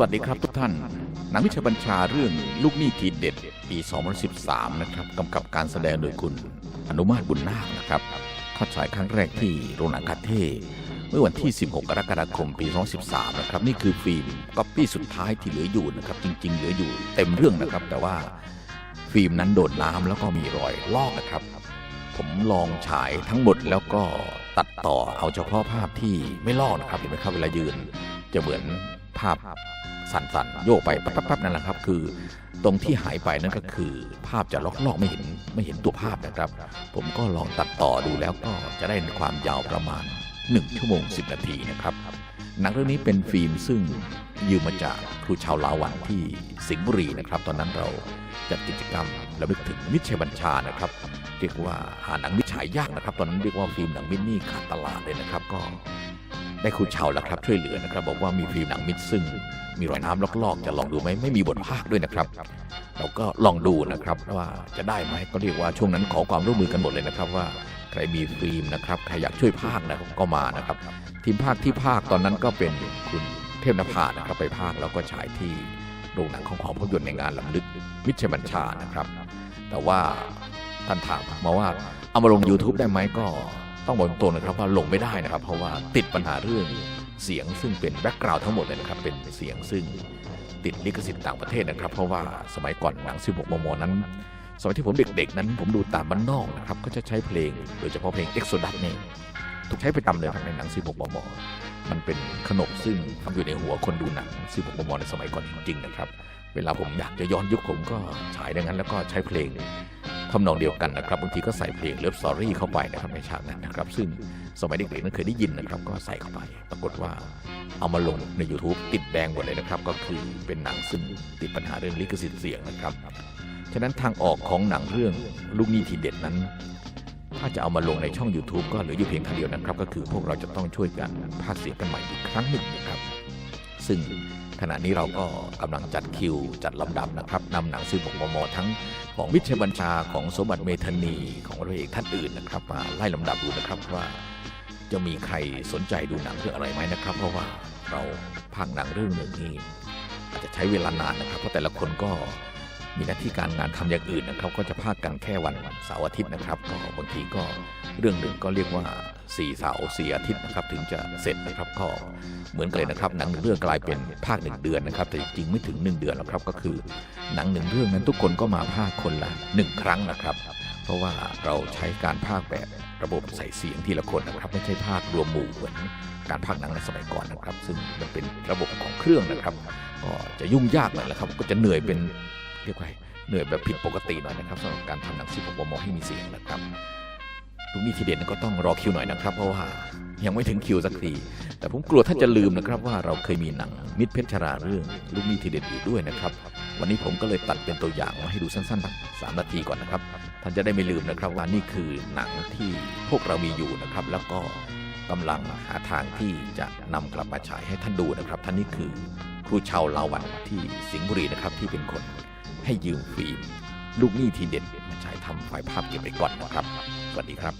วัสดีครับทุกท่าน หนังวิชาบัญชาเรื่องลูกหนี้ทีเด็ด ปี 2013 นะครับกำกับการแสดงโดยคุณอนุมาตบุญนาคนะครับเข้าฉายครั้งแรกที่โรงหนังคาเท่เมื่อวันที่ 16 กรกฎาคม ปี 2013 นะครับ นี่คือฟิล์มก๊อปปี้สุดท้ายที่เหลืออยู่นะครับ จริง ๆ เหลืออยู่เต็มเรื่องนะครับ แต่ว่าฟิล์มนั้นโดดน้ำแล้วก็มีรอยลอกนะครับ ผมลองฉายทั้งหมดแล้วก็ตัดต่อเอาเฉพาะภาพที่ไม่ลอกนะครับเห็นไหมครับเวลายืน จะเหมือน ภาพสั่นๆโยกไปปั๊บๆนั่นแหละครับ คือตรงที่หายไปนั่นก็คือ ภาพจะลอกๆไม่เห็นไม่เห็นตัวภาพนะครับ ผมก็ลองตัดต่อดูแล้วก็จะได้ความยาวประมาณ 1 ชั่วโมง 10 นาทีนะครับหนังเรื่องนี้เป็นฟิล์มซึ่งยืมมาจากครูชาวลาวันที่สิงห์บุรีนะครับ ตอนนั้นเราจัดกิจกรรมและลึกถึงมิตรชัยบัญชานะครับ เรียกว่าหาหนังมิตรฉายยากนะครับ ตอนนั้นเรียกว่าฟิล์มหนังมิตรนี่ขาดตลาดเลยนะครับ ก็ ได้ครูชาวแล้วครับช่วยเหลือนะครับ บอกว่ามีฟิล์มหนังมิตรซึ่ง มีรอยน้ำลอกๆ จะลองดูไหมไม่มีบทภาคด้วยนะครับ เราก็ลองดูนะครับว่าจะได้ไหมก็เรียกว่าช่วงนั้นขอความร่วมมือกันหมดเลยนะครับว่าใครมีฟิล์มนะครับใครอยากช่วยภาคนะครับก็มานะครับ ทีมภาคที่ภาคตอนนั้นก็เป็นคุณเทพนภานะครับไปภาคแล้วก็ฉายที่โรงหนังของหอภาพยนตร์ในงานลำลึกมิชบัญชานะครับ แต่ว่าท่านถามมาว่าเอามาลง YouTube ได้ไหมก็ ต้องบอกตรงๆนะครับว่าลงไม่ได้นะครับ เพราะว่าติดปัญหาเรื่องเสียงซึ่งเป็นแบ็กกราวด์ทั้งหมดเลยนะครับเป็นเสียงซึ่งติดลิขสิทธิ์ต่างประเทศนะครับ เพราะว่าสมัยก่อนหนัง16มมนั้น สมัยที่ผมเด็กๆ นั้นผมดูตามบ้านนอกนะครับก็จะใช้เพลงโดยเฉพาะเพลง Exodus เนี่ยถูกใช้ประจำเลยครับในหนัง16มมมันเป็นขนบซึ่งทำอยู่ในหัวคนดูหนัง16มมในสมัยก่อนจริงๆนะครับ เวลาผมอยากจะย้อนยุคผมก็ฉายดังนั้นแล้วก็ใช้เพลง ทำนองเดียวกันนะครับบางทีก็ใส่เพลงเลิฟสอรี่เข้าไปนะครับในฉากนั้นนะครับ ซึ่งสมัยเด็กๆนั้นเคยได้ยินนะครับ ก็ใส่เข้าไป ปรากฏว่าเอามาลงใน YouTube ติดแดงหมดเลยนะครับ ก็คือเป็นหนังซึ่งติดปัญหาเรื่องลิขสิทธิ์เสียงนะครับ ฉะนั้นทางออกของหนังเรื่องลูกหนี้ทีเด็ดนั้น ถ้าจะเอามาลงในช่อง YouTube ก็เหลืออยู่เพียงทางเดียวนะครับ ก็คือพวกเราจะต้องช่วยกันพากเสียงกันใหม่อีกครั้งหนึ่งนะครับ ซึ่ง ขณะนี้เราก็กำลังจัดคิวจัดลำดับนะครับนำหนังซื้อบอกมมทั้งของมิตรชัยบัญชาของสมบัติเมธานีของพระเอกท่านอื่นนะครับ มาไล่ลำดับดูนะครับว่า จะมีใครสนใจดูหนังเรื่องอะไรไหมนะครับ เพราะว่าเราพักหนังเรื่องหนึ่งนี่อาจจะใช้เวลานานนะครับ เพราะแต่ละคนก็ มีหน้าที่การงานทำอย่างอื่นนะครับ ก็จะพากย์กันแค่วันวันเสาร์อาทิตย์นะครับก็บางทีก็เรื่องหนึ่งก็เรียกว่าสี่เสาร์สี่อาทิตย์นะครับ ถึงจะเสร็จนะครับก็เหมือนกันเลยนะครับ หนังหนึ่งเรื่องกลายเป็นภาคหนึ่งเดือนนะครับ แต่จริงไม่ถึงหนึ่งเดือนหรอกครับ ก็คือหนังหนึ่งเรื่องนั้นทุกคนก็มาภาคคนละหนึ่งครั้งนะครับ เพราะว่าเราใช้การภาคแบบระบบใส่เสียงทีละคนนะครับ ไม่ใช่ภาครวมหมู่เหมือนการภาคหนังในสมัยก่อนนะครับ ซึ่งมันเป็นระบบของเครื่องนะครับ ก็จะยุ่งยากหน่อยแหละครับ ก็จะเหนื่อยเป็น เรียกว่าเหนื่อยแบบผิดปกติหน่อยนะครับสำหรับการทำหนัง16มมให้มีเสียงนะครับลูกนี้ทีเด็ดก็ต้องรอคิวหน่อยนะครับ เพราะว่ายังไม่ถึงคิวสักที แต่ผมกลัวท่านจะลืมนะครับ ว่าเราเคยมีหนังมิตรเพชรชราเรื่อง ลูกนี้ทีเด็ดอยู่ด้วยนะครับ วันนี้ผมก็เลยตัดเป็นตัวอย่างมาให้ดูสั้นๆสักสามนาทีก่อนนะครับ ท่านจะได้ไม่ลืมนะครับว่านี่คือหนังที่พวกเรามีอยู่นะครับ แล้วก็กำลังหาทางที่จะนำกลับมาฉายให้ท่านดูนะครับ ท่านนี้คือครูชาวลาวันที่สิงห์บุรีนะครับที่เป็นคน ให้ยืมฟิล์มลูกหนี้ทีเด็ดมาใช้ทำไฟล์ภาพเก็บไว้ก่อนนะครับ สวัสดีครับ